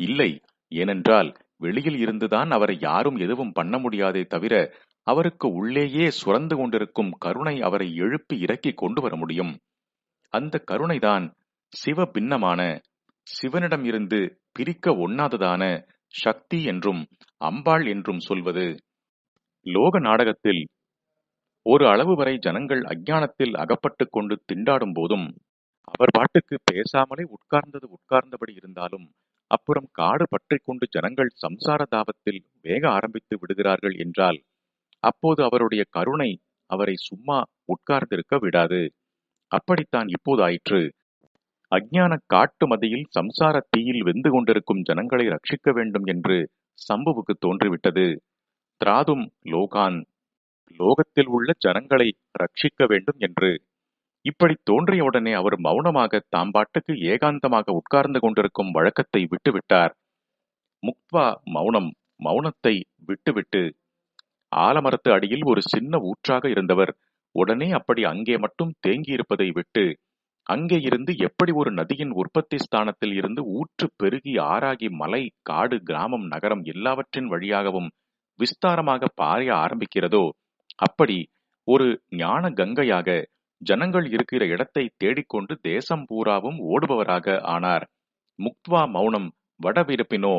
இல்லை. ஏனென்றால் வெளியில் இருந்துதான் அவரை யாரும் எதுவும் பண்ண முடியாதே தவிர அவருக்கு உள்ளேயே சுரந்து கொண்டிருக்கும் கருணை அவரை எழுப்பி இறக்கி கொண்டு வர முடியும். அந்த கருணைதான் சிவ பின்னமான சிவனிடம் இருந்து பிரிக்க ஒண்ணாததான சக்தி என்றும் அம்பாள் என்றும் சொல்வது. லோக நாடகத்தில் ஒரு அளவு வரை ஜனங்கள் அஜானத்தில் அகப்பட்டுக் கொண்டு திண்டாடும் போதும் அவர் பாட்டுக்கு பேசாமலே உட்கார்ந்தது உட்கார்ந்தபடி இருந்தாலும் அப்புறம் காடு பற்றி கொண்டு ஜனங்கள் சம்சார தாபத்தில் வேக ஆரம்பித்து விடுகிறார்கள் என்றால் அப்போது அவருடைய கருணை அவரை சும்மா உட்கார்ந்திருக்க விடாது. அப்படித்தான் இப்போது ஆயிற்று. அஜ்ஞான காட்டு மதியில் சம்சார தீயில் வெந்து கொண்டிருக்கும் ஜனங்களை ரட்சிக்க வேண்டும் என்று சம்புவுக்கு தோன்றிவிட்டது. திராதும் லோகான் லோகத்தில் உள்ள ஜனங்களை ரட்சிக்க வேண்டும் என்று இப்படி தோன்றியவுடனே அவர் மௌனமாக தாம் பாட்டுக்கு ஏகாந்தமாக உட்கார்ந்து கொண்டிருக்கும் வழக்கத்தை விட்டுவிட்டார். முக்வா மௌனம் மௌனத்தை விட்டுவிட்டு ஆலமரத்து அடியில் ஒரு சின்ன ஊற்றாக இருந்தவர். உடனே அப்படி அங்கே மட்டும் தேங்கியிருப்பதை விட்டு அங்கே இருந்து எப்படி ஒரு நதியின் உற்பத்தி ஸ்தானத்தில் இருந்து ஊற்று பெருகி ஆறாகி மலை காடு கிராமம் நகரம் எல்லாவற்றின் வழியாகவும் விஸ்தாரமாக பாய ஆரம்பிக்கிறதோ அப்படி ஒரு ஞான கங்கையாக ஜனங்கள் இருக்கிற இடத்தை தேடிக்கொண்டு தேசம் பூராவும் ஓடுபவராக ஆனார். முக்த்வா மௌனம் வடவிருப்பினோ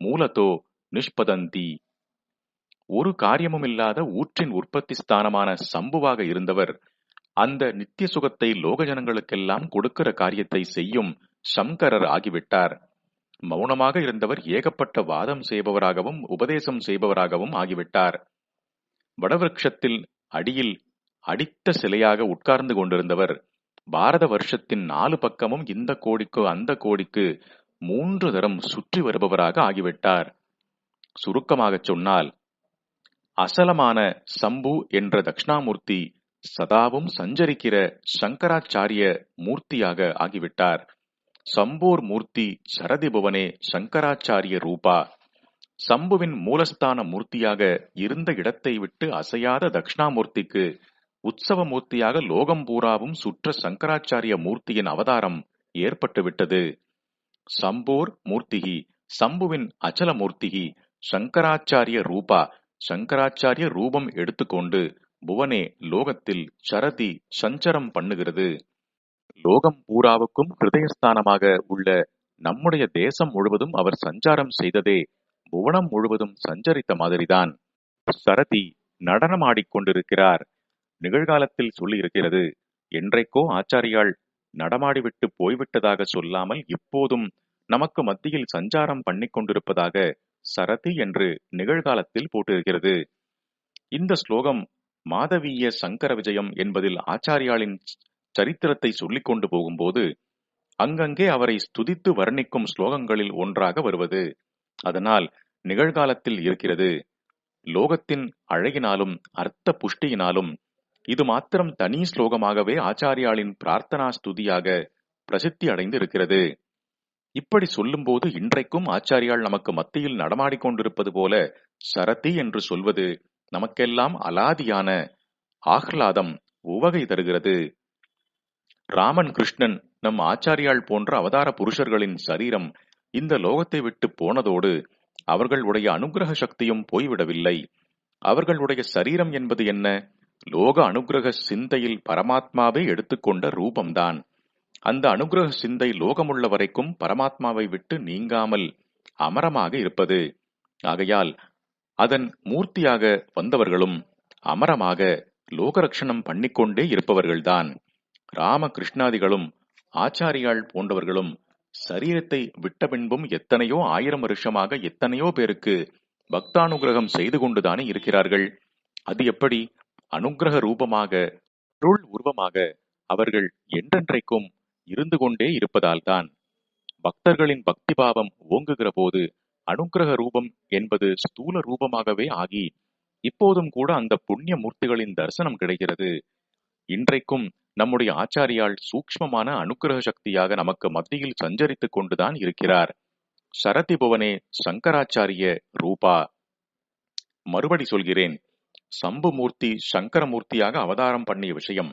மூலத்தோ நிஷ்பதந்தி. ஒரு காரியமும் இல்லாத ஊற்றின் உற்பத்தி ஸ்தானமான சம்புவாக இருந்தவர் அந்த நித்திய சுகத்தை லோக ஜனங்களுக்கெல்லாம் கொடுக்கிற காரியத்தை செய்யும் சங்கரர் ஆகிவிட்டார். மௌனமாக இருந்தவர் ஏகப்பட்ட வாதம் செய்பவராகவும் உபதேசம் செய்பவராகவும் ஆகிவிட்டார். வடவிருக்ஷத்தில் அடியில் அடித்த சிலையாக உட்கார்ந்து கொண்டிருந்தவர். பாரத வருஷத்தின் நாலு பக்கமும் இந்த கோடிக்கு அந்த கோடிக்கு மூன்று தரம் சுற்றி வருபவராக ஆகிவிட்டார். சுருக்கமாகச் சொன்னால் அசலமான சம்பு என்ற தக்ஷணாமூர்த்தி சதாவும் சஞ்சரிக்கிற சங்கராச்சாரிய மூர்த்தியாக ஆகிவிட்டார். சம்போர் மூர்த்தி சரதி புவனே சங்கராச்சாரிய ரூபா. சம்புவின் மூலஸ்தான மூர்த்தியாக இருந்த இடத்தை விட்டு அசையாத தட்சிணாமூர்த்திக்கு உற்சவ மூர்த்தியாக லோகம் பூராவும் சுற்ற சங்கராச்சாரிய மூர்த்தியின் அவதாரம் ஏற்பட்டுவிட்டது. சம்போர் மூர்த்திகி சம்புவின் அச்சல மூர்த்திகி சங்கராச்சாரிய ரூபா சங்கராச்சாரிய ரூபம் எடுத்துக்கொண்டு புவனே லோகத்தில் சரதி சஞ்சரம் பண்ணுகிறது. லோகம் பூராவுக்கும் ஹிருதயஸ்தானமாக உள்ள நம்முடைய தேசம் முழுவதும் அவர் சஞ்சாரம் செய்ததே புவனம் முழுவதும் சஞ்சரித்த மாதிரிதான். சரதி நடனமாடிக்கொண்டிருக்கிறார் நிகழ்காலத்தில் சொல்லியிருக்கிறது. என்றைக்கோ ஆச்சாரியால் நடமாடிவிட்டு போய்விட்டதாக சொல்லாமல் இப்போதும் நமக்கு மத்தியில் சஞ்சாரம் பண்ணி கொண்டிருப்பதாக சரதி என்று நிகழ்காலத்தில் போட்டிருக்கிறது. இந்த ஸ்லோகம் மாதவீய சங்கர விஜயம் என்பதில் ஆச்சாரியாளின் சரித்திரத்தை சொல்லிக் கொண்டு போகும்போது அங்கங்கே அவரை ஸ்துதித்து வர்ணிக்கும் ஸ்லோகங்களில் ஒன்றாக வருவது. அதனால் நிகழ்காலத்தில் இருக்கிறது. லோகத்தின் அழகினாலும் அர்த்த புஷ்டியினாலும் இது மாத்திரம் தனி ஸ்லோகமாகவே ஆச்சாரியாளின் பிரார்த்தனா ஸ்துதியாக பிரசித்தி அடைந்து இருக்கிறது இப்படி சொல்லும்போது இன்றைக்கும் ஆச்சாரியால் நமக்கு மத்தியில் நடமாடிக்கொண்டிருப்பது போல சரதி என்று சொல்வது நமக்கெல்லாம் அலாதியான ஆஹ்லாதம் உவகை தருகிறது. ராமன் கிருஷ்ணன் நம் ஆச்சாரியால் போன்ற அவதார புருஷர்களின் சரீரம் இந்த லோகத்தை விட்டு போனதோடு அவர்களுடைய அனுகிரக சக்தியும் போய்விடவில்லை. அவர்களுடைய சரீரம் என்பது என்ன? லோக அனுகிரக சிந்தையில் பரமாத்மாவை எடுத்துக்கொண்ட ரூபம்தான். அந்த அனுகிரக சிந்தை லோகமுள்ள வரைக்கும் பரமாத்மாவை விட்டு நீங்காமல் அமரமாக இருப்பது. ஆகையால் அதன் மூர்த்தியாக வந்தவர்களும் அமரமாக லோகரட்சணம் பண்ணிக்கொண்டே இருப்பவர்கள்தான். ராமகிருஷ்ணாதிகளும் ஆச்சாரியாள் போன்றவர்களும் சரீரத்தை விட்ட பின்பும் எத்தனையோ ஆயிரம் வருஷமாக எத்தனையோ பேருக்கு பக்தானுகிரகம் செய்து கொண்டுதானே இருக்கிறார்கள். அது எப்படி அனுகிரக ரூபமாக அருள் உருவமாக அவர்கள் என்றென்றைக்கும் இருந்து கொண்டே இருப்பதால்தான். பக்தர்களின் பக்தி பாவம் ஓங்குகிற போது அனுக்கிரக ரூபம் என்பது ஸ்தூல ரூபமாகவே ஆகி இப்போதும் கூட அந்த புண்ணிய மூர்த்திகளின் தரிசனம் கிடைக்கிறது. இன்றைக்கும் நம்முடைய ஆச்சாரியால் சூக்ஷ்மமான அனுக்கிரக சக்தியாக நமக்கு மத்தியில் சஞ்சரித்துக் கொண்டுதான் இருக்கிறார். சரதி புவனே சங்கராச்சாரிய ரூபா. மறுபடி சொல்கிறேன். சம்புமூர்த்தி சங்கரமூர்த்தியாக அவதாரம் பண்ணிய விஷயம்.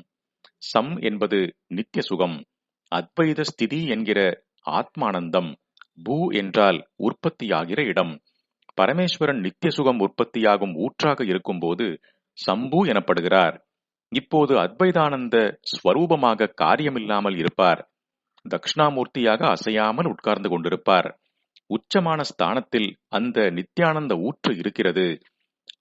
சம் என்பது நித்திய சுகம் அத்வைத ஸ்திதி என்கிற ஆத்மானந்தம் பூ என்றால் உற்பத்தியாகிற இடம். பரமேஸ்வரன் நித்திய சுகம் உற்பத்தியாகும் ஊற்றாக இருக்கும்போது சம்பு எனப்படுகிறார். இப்போது அத்வைதானந்த ஸ்வரூபமாக காரியமில்லாமல் இருப்பார். தக்ஷணாமூர்த்தியாக அசையாமல் உட்கார்ந்து கொண்டிருப்பார். உச்சமான ஸ்தானத்தில் அந்த நித்யானந்த ஊற்று இருக்கிறது.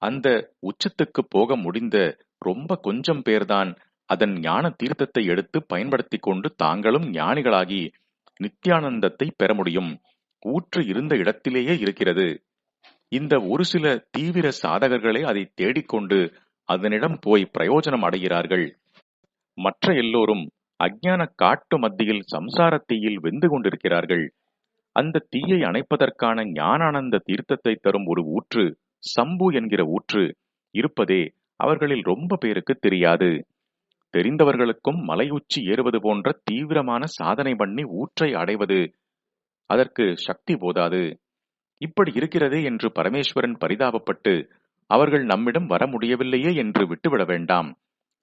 அந்த உச்சத்துக்கு போக முடிந்த ரொம்ப கொஞ்சம் பேர்தான் அதன் ஞான தீர்த்தத்தை எடுத்து பயன்படுத்தி கொண்டு தாங்களும் ஞானிகளாகி நித்யானந்தத்தை பெற முடியும். ஊற்று இருந்த இடத்திலேயே இருக்கிறது. இந்த ஒரு சில தீவிர சாதகர்களே அதை தேடிக்கொண்டு அதனிடம் போய் பிரயோஜனம் அடைகிறார்கள். மற்ற எல்லோரும் அஜ்ஞான காட்டு மத்தியில் சம்சார தீயில் வெந்து கொண்டிருக்கிறார்கள். அந்த தீயை அணைப்பதற்கான ஞானானந்த தீர்த்தத்தை தரும் ஒரு ஊற்று சம்பு என்கிற ஊற்று இருப்பதே அவர்களில் ரொம்ப பேருக்கு தெரியாது. தெரிந்தவர்களுக்கும் மலையுச்சி ஏறுவது போன்ற தீவிரமான சாதனை பண்ணி ஊற்றை அடைவது அதற்கு சக்தி போதாது. இப்படி இருக்கிறதே என்று பரமேஸ்வரன் பரிதாபப்பட்டு அவர்கள் நம்மிடம் வர முடியவில்லையே என்று விட்டுவிட வேண்டாம்.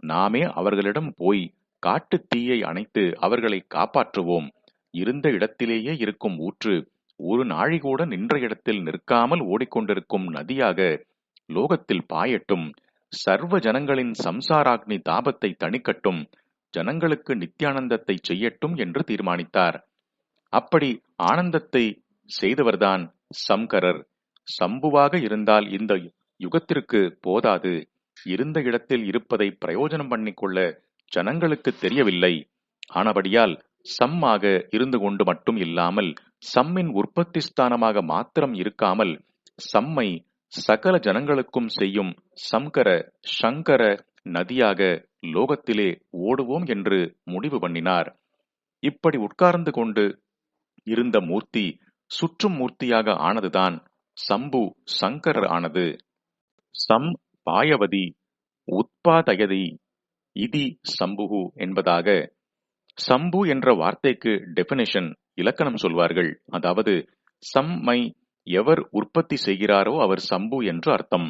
நாமே அவர்களிடம் போய் காட்டு தீயை அணைத்து அவர்களை காப்பாற்றுவோம். இருந்த இடத்திலேயே இருக்கும் ஊற்று ஒரு நாழி கூட நின்ற இடத்தில் நிற்காமல் ஓடிக்கொண்டிருக்கும் நதியாக லோகத்தில் பாயட்டும். சர்வ ஜனங்களின் சம்சாராக்னி தாபத்தை தணிக்கட்டும். ஜனங்களுக்கு நித்தியானந்தத்தை செய்யட்டும் என்று தீர்மானித்தார். அப்படி ஆனந்தத்தை செய்தவர்தான் சம்கரர். சம்புவாக இருந்தால் இந்த யுகத்திற்கு போதாது. இருந்த இடத்தில் இருப்பதை பிரயோஜனம் பண்ணிக்கொள்ள ஜனங்களுக்கு தெரியவில்லை. ஆனபடியால் சம்மாக இருந்து கொண்டு மட்டும் இல்லாமல் சம்மின் உற்பத்தி ஸ்தானமாக மாத்திரம் இருக்காமல் சம்மை சகல ஜனங்களுக்கும் செய்யும் சங்கர சங்கர நதியாக லோகத்திலே ஓடுவோம் என்று முடிவு பண்ணினார். இப்படி உட்கார்ந்து கொண்டு இருந்த மூர்த்தி சுற்றும் மூர்த்தியாக ஆனதுதான் சம்பு சங்கரர் ஆனது. சம் பாயவதி உத்பாதயதி இதி சம்புகு என்பதாக சம்பு என்ற வார்த்தைக்கு டெபினிஷன் இலக்கணம் சொல்வார்கள். அதாவது சம்மை எவர் உற்பத்தி செய்கிறாரோ அவர் சம்பு என்று அர்த்தம்.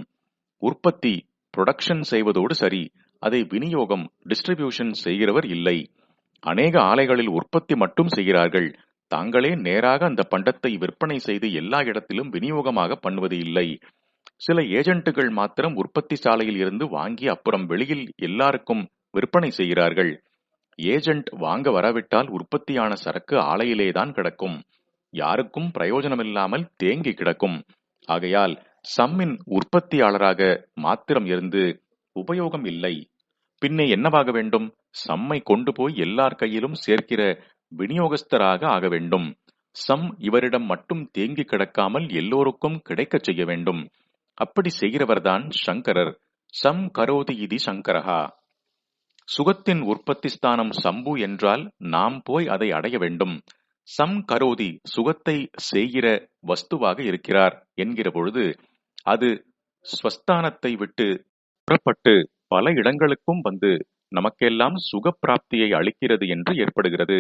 உற்பத்தி புரொடக்ஷன் செய்வதோடு சரி அதை விநியோகம் டிஸ்ட்ரிபியூஷன் செய்கிறவர் இல்லை. அநேக ஆலைகளில் உற்பத்தி மட்டும் செய்கிறார்கள். தாங்களே நேராக அந்த பண்டத்தை விற்பனை செய்து எல்லா இடத்திலும் விநியோகமாக பண்ணுவது இல்லை. சில ஏஜென்ட்டுகள் மாத்திரம் உற்பத்தி சாலையில் இருந்து வாங்கி அப்புறம் வெளியில் எல்லாருக்கும் விற்பனை செய்கிறார்கள். ஏஜென்ட் வாங்க வரவிட்டால் உற்பத்தியான சரக்கு ஆலையிலேதான் கிடக்கும். யாருக்கும் பிரயோஜனமில்லாமல் தேங்கி கிடக்கும். ஆகையால் சம்மின் உற்பத்தியாளராக மாத்திரம் இருந்து உபயோகம் இல்லை. பின்னே என்னவாக வேண்டும்? சம்மை கொண்டு போய் எல்லார் கையிலும் சேர்க்கிற விநியோகஸ்தராக ஆக வேண்டும். சம் இவரிடம் மட்டும் தேங்கி கிடக்காமல் எல்லோருக்கும் கிடைக்கச் செய்ய வேண்டும். அப்படி செய்கிறவர்தான் சங்கரர். சம் கரோதி இதி சங்கரஹா. சுகத்தின் உற்பத்தி ஸ்தானம் சம்பு என்றால் நாம் போய் அதை அடைய வேண்டும். சம் கரோதி சுகத்தை செய்கிற வஸ்துவாக இருக்கிறார் என்கிற பொழுது அது ஸ்வஸ்தானத்தை விட்டு புறப்பட்டு பல இடங்களுக்கும் வந்து நமக்கெல்லாம் சுகப்பிராப்தியை அளிக்கிறது என்று ஏற்படுகிறது.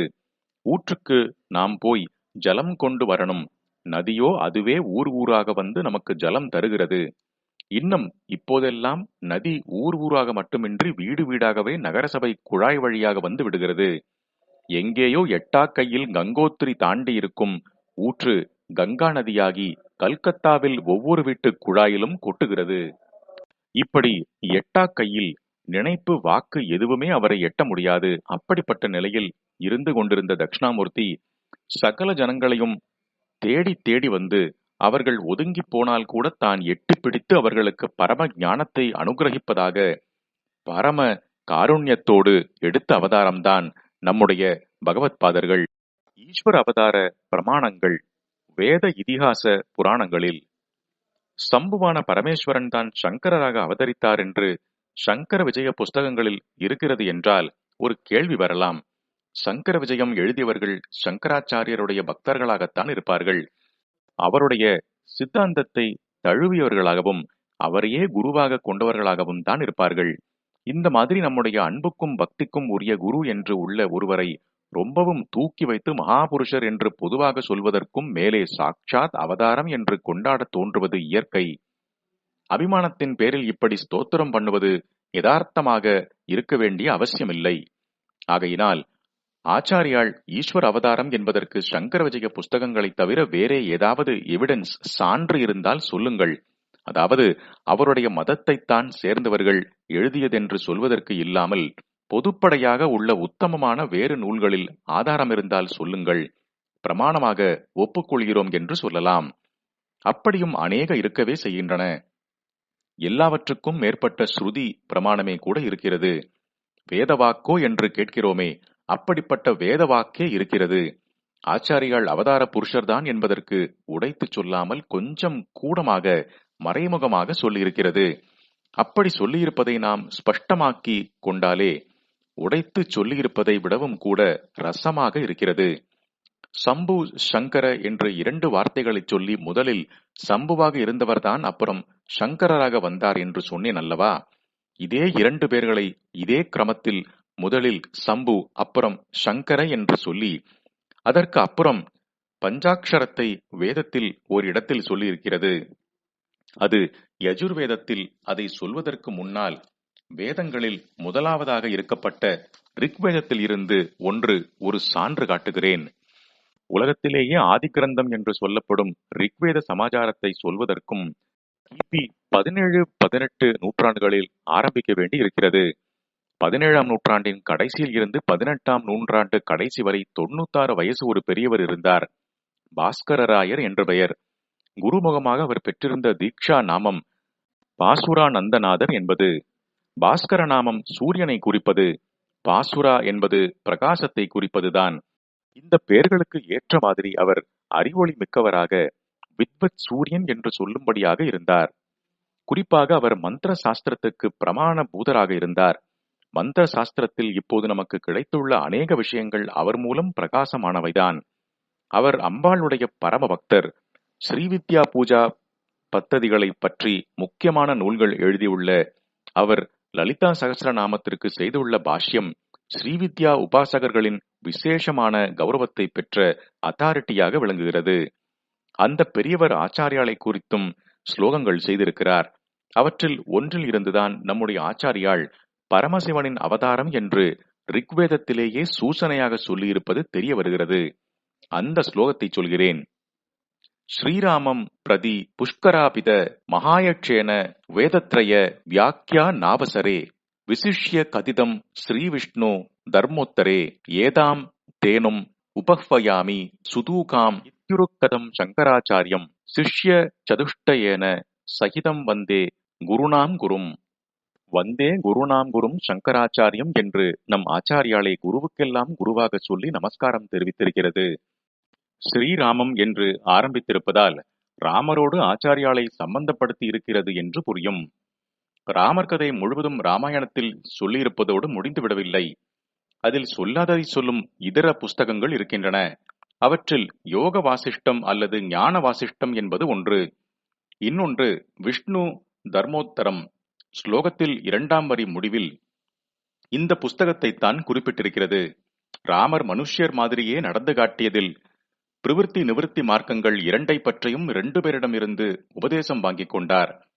ஊற்றுக்கு நாம் போய் ஜலம் கொண்டு வரணும். நதியோ அதுவே ஊர் ஊராக வந்து நமக்கு ஜலம் தருகிறது. இன்னும் இப்போதெல்லாம் நதி ஊர் ஊராக மட்டுமின்றி வீடு வீடாகவே நகரசபை குழாய் வழியாக வந்து விடுகிறது. எங்கேயோ எட்டாக்கையில் கங்கோத்திரி தாண்டி இருக்கும் ஊற்று கங்கா நதியாகி கல்கத்தாவில் ஒவ்வொரு வீட்டு குழாயிலும் கொட்டுகிறது. இப்படி எட்டாக்கையில் நினைப்பு வாக்கு எதுவுமே அவரை எட்ட முடியாது. அப்படிப்பட்ட நிலையில் இருந்து கொண்டிருந்த தட்சிணாமூர்த்தி சகல ஜனங்களையும் தேடி தேடி வந்து அவர்கள் ஒதுங்கி போனால் கூட தான் எட்டி பிடித்து அவர்களுக்கு பரம ஞானத்தை அனுகிரகிப்பதாக பரம காருண்யத்தோடு எடுத்த அவதாரம்தான் நம்முடைய பகவத்பாதர்கள் ஈஸ்வர அவதார பிரமாணங்கள் வேத இதிகாச புராணங்களில் சம்புவான பரமேஸ்வரன் தான் சங்கரராக அவதரித்தார் என்று சங்கர விஜய புஸ்தகங்களில் இருக்கிறது என்றால் ஒரு கேள்வி வரலாம். சங்கர விஜயம் எழுதியவர்கள் சங்கராச்சாரியருடைய பக்தர்களாகத்தான் இருப்பார்கள். அவருடைய சித்தாந்தத்தை தழுவியவர்களாகவும் அவரையே குருவாக கொண்டவர்களாகவும் தான் இருப்பார்கள். இந்த மாதிரி நம்முடைய அன்புக்கும் பக்திக்கும் உரிய குரு என்று உள்ள ஒருவரை ரொம்பவும் தூக்கி வைத்து மகாபுருஷர் என்று பொதுவாக சொல்வதற்கும் மேலே சாட்சாத் அவதாரம் என்று கொண்டாட தோன்றுவது இயற்கை. அபிமானத்தின் பேரில் இப்படி ஸ்தோத்திரம் பண்ணுவது யதார்த்தமாக இருக்க வேண்டிய அவசியமில்லை. ஆகையினால் ஆச்சாரியால் ஈஸ்வர அவதாரம் என்பதற்கு சங்கர விஜய புஸ்தகங்களைத் தவிர வேறே ஏதாவது எவிடன்ஸ் சான்று இருந்தால் சொல்லுங்கள். அதாவது அவருடைய மதத்தைத்தான் சேர்ந்தவர்கள் எழுதியதென்று சொல்வதற்கு இல்லாமல் பொதுப்படையாக உள்ள உத்தமமான வேறு நூல்களில் ஆதாரம் இருந்தால் சொல்லுங்கள். பிரமாணமாக ஒப்புக்கொள்கிறோம் என்று சொல்லலாம். அப்படியும் அநேக இருக்கவே செய்கின்றன. எல்லாவற்றுக்கும் மேற்பட்ட ஸ்ருதி பிரமாணமே கூட இருக்கிறது. வேதவாக்கோ என்று கேட்கிறோமே அப்படிப்பட்ட வேதவாக்கே இருக்கிறது. ஆச்சாரியால் அவதார புருஷர்தான் என்பதற்கு உடைத்து சொல்லாமல் கொஞ்சம் கூடமாக மறைமுகமாக சொல்லியிருக்கிறது. அப்படி சொல்லியிருப்பதை நாம் ஸ்பஷ்டமாக்கி கொண்டாலே உடைத்து சொல்லியிருப்பதை விடவும் கூட ரசமாக இருக்கிறது. சம்பு சங்கர என்று இரண்டு வார்த்தைகளை சொல்லி முதலில் சம்புவாக இருந்தவர்தான் அப்புறம் சங்கரராக வந்தார் என்று சொன்னேன் அல்லவா? இதே இரண்டு பேர்களை இதே கிரமத்தில் முதலில் சம்பு அப்புறம் சங்கர என்று சொல்லி அதற்கு அப்புறம் பஞ்சாட்சரத்தை வேதத்தில் ஒரு இடத்தில் சொல்லியிருக்கிறது. அது யஜுர்வேதத்தில் அதை சொல்வதற்கு முன்னால் வேதங்களில் முதலாவதாக இருக்கப்பட்ட ரிக்வேதத்தில் இருந்து ஒன்று ஒரு சான்று காட்டுகிறேன். உலகத்திலேயே ஆதிக்கிரந்தம் என்று சொல்லப்படும் ரிக்வேத சமாச்சாரத்தை சொல்வதற்கும் கிபி பதினேழு பதினெட்டு நூற்றாண்டுகளில் ஆரம்பிக்க வேண்டி இருக்கிறது பதினேழாம் நூற்றாண்டின் கடைசியில் இருந்து பதினெட்டாம் நூற்றாண்டு கடைசி வரை தொண்ணூத்தாறு வயசு ஒரு பெரியவர் இருந்தார். பாஸ்கரராயர் என்ற பெயர். குருமுகமாக அவர் பெற்றிருந்த தீக்ஷா நாமம் பாசுரானந்தநாதர் என்பது. பாஸ்கர நாமம் சூரியனை குறிப்பது பாசுரா என்பது பிரகாசத்தை குறிப்பதுதான். இந்த பெயர்களுக்கு ஏற்ற மாதிரி அவர் அறிவொளி மிக்கவராக வித்வத் சூரியன் என்று சொல்லும்படியாக இருந்தார். குறிப்பாக அவர் மந்திர சாஸ்திரத்துக்கு பிரமாண பூதராக இருந்தார். மந்திர சாஸ்திரத்தில் இப்போது நமக்கு கிடைத்துள்ள அநேக விஷயங்கள் அவர் மூலம் பிரகாசமானவைதான். அவர் அம்பாளுடைய பரம பக்தர் ஸ்ரீவித்யா பூஜா பத்ததிகளை பற்றி முக்கியமான நூல்கள் எழுதியுள்ள அவர் லலிதா சகசிரநாமத்திற்கு செய்துள்ள பாஷ்யம் ஸ்ரீவித்யா உபாசகர்களின் விசேஷமான கௌரவத்தை பெற்ற அத்தாரிட்டியாக விளங்குகிறது. அந்த பெரியவர் ஆச்சாரியாலை குறித்தும் ஸ்லோகங்கள் செய்திருக்கிறார். அவற்றில் ஒன்றில் இருந்துதான் நம்முடைய ஆச்சாரியால் பரமசிவனின் அவதாரம் என்று ரிக்வேதத்திலேயே சூசனையாக சொல்லியிருப்பது தெரிய வருகிறது. அந்த ஸ்லோகத்தை சொல்கிறேன். ஸ்ரீராமம் பிரதி புஷ்கராபித மகாயக்ஷேன வேதத்ரய வியாக்கியா நாவசரே விசிஷ்ய கதிதம் ஸ்ரீவிஷ்ணு தர்மோத்தரே ஏதாம் தேனும் உபஹ்வயாமி சுதூகாம் இத்யுருக்கதம் சங்கராச்சாரியம் சிஷ்ய சதுஷ்டயேன சகிதம் வந்தே குருணாம் குரும். வந்தே குருநாம் குரும் சங்கராச்சாரியம் என்று நம் ஆச்சாரியாலை குருவுக்கெல்லாம் குருவாக சொல்லி நமஸ்காரம் தெரிவித்திருக்கிறது. ஸ்ரீராமம் என்று ஆரம்பித்திருப்பதால் ராமரோடு ஆச்சாரியாலை சம்பந்தப்படுத்தி இருக்கிறது என்று புரியும். ராமர் கதை முழுவதும் ராமாயணத்தில் சொல்லியிருப்பதோடு முடிந்துவிடவில்லை அதில் சொல்லாததை சொல்லும் இதர புஸ்தகங்கள் இருக்கின்றன. அவற்றில் யோக வாசிஷ்டம் அல்லது ஞான வாசிஷ்டம் என்பது ஒன்று. இன்னொன்று விஷ்ணு தர்மோத்தரம். ஸ்லோகத்தில் இரண்டாம் வரி முடிவில் இந்த புஸ்தகத்தை தான் குறிப்பிட்டிருக்கிறது. ராமர் மனுஷ்யர் மாதிரியே நடந்து காட்டியதில் பிரவிற்த்தி நிவிருத்தி மார்க்கங்கள் இரண்டை பற்றியும் இரண்டு பேரிடமிருந்து உபதேசம் வாங்கிக் கொண்டார்.